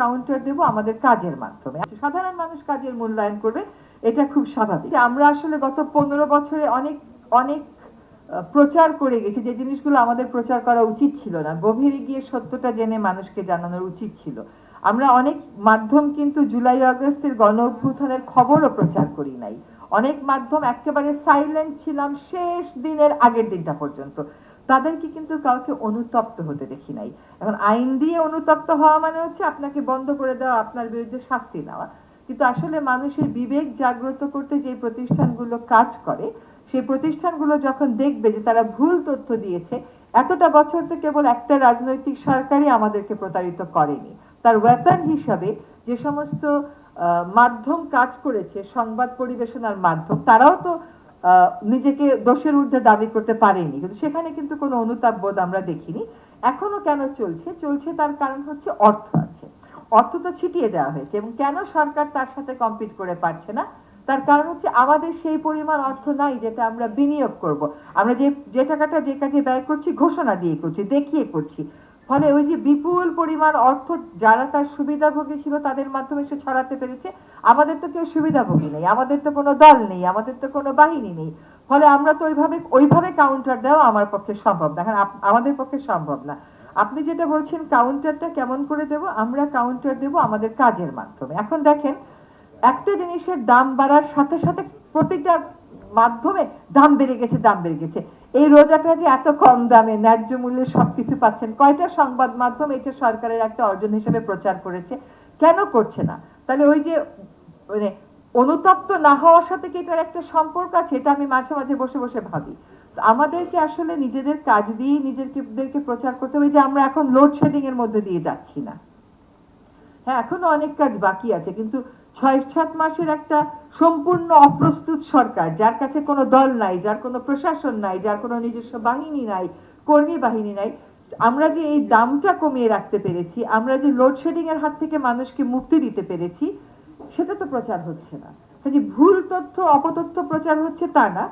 Counter দেব আমাদের কাজের মাধ্যমে। সাধারণ মানুষ কাজের মূল্যায়ন করবে, এটা খুব স্বাভাবিক। আমরা আসলে গত পনেরো বছরে অনেক অনেক প্রচার করে গেছি, যে জিনিসগুলো আমাদের প্রচার করা উচিত ছিল না। গভীরে গিয়ে সত্যটা জেনে মানুষকে জানানোর উচিত ছিল। আমরা অনেক মাধ্যম কিন্তু জুলাই, আগস্টের গণ অভ্যুত্থানের খবরও প্রচার করি নাই। অনেক মাধ্যম একেবারে সাইলেন্ট ছিলাম শেষ দিনের আগের দিনটা পর্যন্ত। তাদেরকে কিন্তু কাউকে অনুতপ্ত হতে দেখি নাই। এখন আইন দিয়ে অনুতপ্ত হওয়া মানে হচ্ছে আপনাকে বন্ধ করে দেওয়া, আপনার বিরুদ্ধে শাস্তি নেওয়া। কিন্তু আসলে মানুষের বিবেক জাগ্রত করতে যে প্রতিষ্ঠানগুলো কাজ করে, সেই প্রতিষ্ঠানগুলো যখন দেখবে যে তারা ভুল তথ্য দিয়েছে, এতটা বছর তো কেবল একটা রাজনৈতিক সরকারই আমাদেরকে প্রতারিত করেনি। তার ওয়েপন হিসাবে যে সমস্ত মাধ্যম কাজ করেছে, সংবাদ পরিবেশনার মাধ্যম, তারাও তো নিজেকে দোষের ঊর্ধ্বে দাবি করতে পারেনি। কিন্তু সেখানে কিন্তু কোনো অনুতাপ বোধ আমরা দেখিনি। এখনও কেন চলছে? চলছে তার কারণ হচ্ছে অর্থ আছে। অর্থ তো ছিটিয়ে দেওয়া হয়েছে এবং কেন সরকার তার সাথে কম্পিট করে পারছে না? তার কারণ হচ্ছে আমাদের সেই পরিমাণ অর্থ নাই যেটা আমরা বিনিয়োগ করব। আমরা যে যে টাকাটা যে কাজে ব্যয় করছি, ঘোষণা দিয়ে করছি, দেখিয়ে করছি। ফলে ওই যে বিপুল পরিমাণ অর্থ যারা তার সুবিধাভোগী ছিল তাদের মাধ্যমে সে ছড়াতে পেরেছে। আমাদের তো কেউ সুবিধাভোগী নেই, আমাদের তো কোনো দল নেই, আমাদের তো কোনো বাহিনী নেই। ফলে আমরা তো ওইভাবে ওইভাবে কাউন্টার দেওয়া আমার পক্ষে সম্ভব না। কারণ আপ- আমাদের পক্ষে সম্ভব না। আপনি যেটা বলছেন কাউন্টারটা কেমন করে দেব? আমরা কাউন্টার দেব আমাদের কাজের মাধ্যমে। এখন দেখেন, একটা জিনিসের দাম বাড়ার সাথে সাথে প্রতিটা মাধ্যমে দাম বেড়ে গেছে, দাম বেড়ে গেছে। এই রোজাটা যে এত কম দামে ন্যায্য মূল্যে সবকিছু পাচ্ছেন। কয়টা সংবাদ মাধ্যম এটা সরকারের একটা অর্জন হিসেবে প্রচার করেছে? কেন করছে না? তাহলে ওই যে মানে অনুতপ্ত না হওয়ার সাথে কি এটার একটা সম্পর্ক আছে? এটা আমি মাঝে মাঝে বসে বসে ভাবি। আমাদেরকে আসলে নিজেদের কাজ দিয়ে নিজেদেরকে প্রচার করতে হবে যে আমরা এখন লোডশেডিং এর মধ্যে দিয়ে যাচ্ছি না। হ্যাঁ এখনও অনেক কাজ বাকি আছে, কিন্তু ছয় সাত মাসের একটা সম্পূর্ণ অপ্রস্তুত সরকার, যার কাছে কোনো দল নাই, যার কোনো প্রশাসন নাই, যার কোনো নিজস্ব বাহিনী নাই, কর্মী বাহিনী নাই, আমরা যে এই দামটা কমিয়ে রাখতে পেরেছি, আমরা যে লোডশেডিং এর হাত থেকে মানুষকে মুক্তি দিতে পেরেছি সেটা তো প্রচার হচ্ছে না। কাজে ভুল তথ্য, অপতথ্য প্রচার হচ্ছে তা না।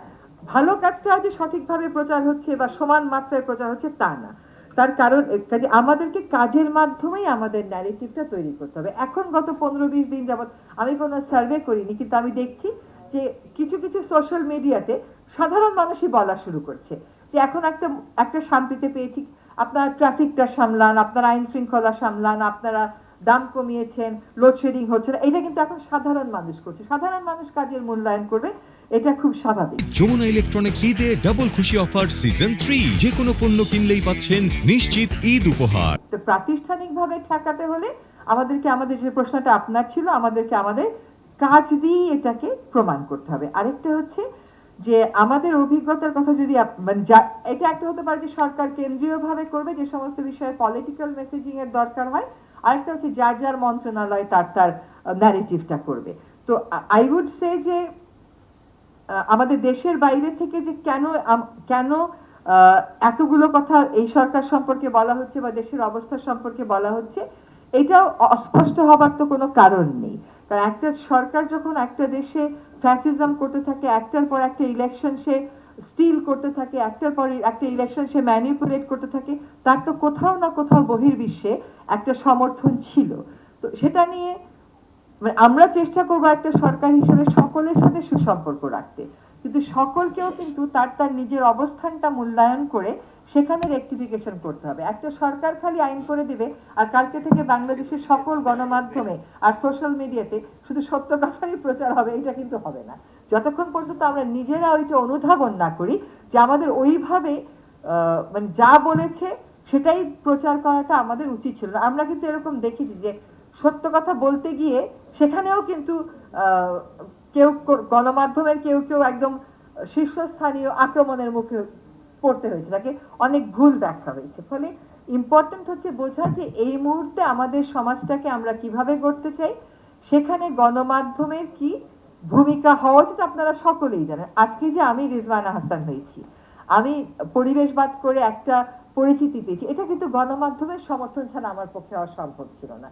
ভালো কাজটা যে সঠিকভাবে প্রচার হচ্ছে বা সমান মাত্রায় প্রচার হচ্ছে তা না। তার কারণ কাজে আমাদেরকে কাজের মাধ্যমেই আমাদের ন্যারেটিভটা তৈরি করতে হবে। এখন গত পনেরো বিশ দিন যাবত আমি কোনো সার্ভে করিনি, কিন্তু আমি দেখছি যে কিছু কিছু সোশ্যাল মিডিয়াতে সাধারণ মানুষই বলা শুরু করছে যে এখন একটা একটা শান্তিতে পেয়েছি। আপনারা ট্রাফিকটা সামলান, আপনারা আইন শৃঙ্খলা সামলান, আপনারা দাম কমিয়েছেন লোডশেডিং হচ্ছে না এটা কিন্তু এখন সাধারণ মানুষ করছে। সাধারণ মানুষ কাজের মূল্যায়ন করবে এটা খুব স্বাভাবিক। যমুনা ইলেকট্রনিক্স ঈদে ডাবল খুশি অফার সিজন থ্রি যে কোনো পণ্য কিনলেই পাচ্ছেন নিশ্চিত ঈদ উপহার। তো প্রাতিষ্ঠানিকভাবে ঠেকাতে হলে আমাদেরকে আমাদের যে প্রশ্নটা আপনার ছিল আমাদেরকে আমাদের কাজ দিয়ে এটাকে প্রমাণ করতে হবে। আরেকটা হচ্ছে যে আমাদের অভিজ্ঞতার কথা যদি মানে এটা একটা হতে পারে যে সরকার কেন্দ্রীয়ভাবে করবে যে সমস্ত বিষয়ে পলিটিক্যাল মেসেজিং এর দরকার হয় আরেকটা হচ্ছে যার যার মন্ত্রণালয় তার তার ন্যারেটিভটা করবে। তো আই উড সে যে আমাদের দেশের বাইরে থেকে যে কেন কেন এতগুলো কথা এই সরকার সম্পর্কে বলা হচ্ছে বা দেশের অবস্থা সম্পর্কে বলা হচ্ছে, এটাও অস্পষ্ট হবার তো কোনো কারণ নেই। কারণ একটা সরকার যখন একটা দেশে ফ্যাসিজম করতে থাকে, একটার পর একটা ইলেকশন সে স্টিল করতে থাকে, একটার পর একটা ইলেকশন সে ম্যানিপুলেট করতে থাকে, তার তো কোথাও না কোথাও বহির্বিশ্বে একটা সমর্থন ছিল। তো সেটা নিয়ে মানে আমরা চেষ্টা করব একটা সরকার হিসেবে সকলের সাথে সুসম্পর্ক রাখতে। কিন্তু সকলকেও কিন্তু তার তার নিজের অবস্থানটা মূল্যায়ন করে সেখানে রেক্টিফিকেশন করতে হবে। একটা সরকার খালি আইন করে দিবে আর কালকে থেকে বাংলাদেশের সকল গণমাধ্যমে আর সোশ্যাল মিডিয়াতে শুধু সত্য কথারই প্রচার হবে, এটা কিন্তু হবে না। যতক্ষণ পর্যন্ত আমরা নিজেরা ওইটা অনুধাবন না করি, যে আমাদের ওইভাবে মানে যা বলেছে সেটাই প্রচার করাটা আমাদের উচিত ছিল আমরা কিন্তু এরকম দেখেছি যে সত্য কথা বলতে গিয়ে সেখানেও কিন্তু কেউ গণমাধ্যমের কেউ কেউ একদম শীর্ষস্থানীয় আক্রমণের মুখে পড়তে হয়েছে। তাকে অনেক ভুল ব্যাখ্যা হয়েছে। ফলে ইম্পর্টেন্ট হচ্ছে বোঝা যে এই মুহূর্তে আমাদের সমাজটাকে আমরা কীভাবে গড়তে চাই, সেখানে গণমাধ্যমের কি ভূমিকা হওয়া উচিত আপনারা সকলেই জানেন। আজকে যে আমি রিজওয়ানা হাসান হয়েছি, আমি পরিবেশবাদ করে একটা পরিচিতি পেয়েছি, এটা কিন্তু গণমাধ্যমের সমর্থন ছাড়া আমার পক্ষে অসম্ভব ছিল না।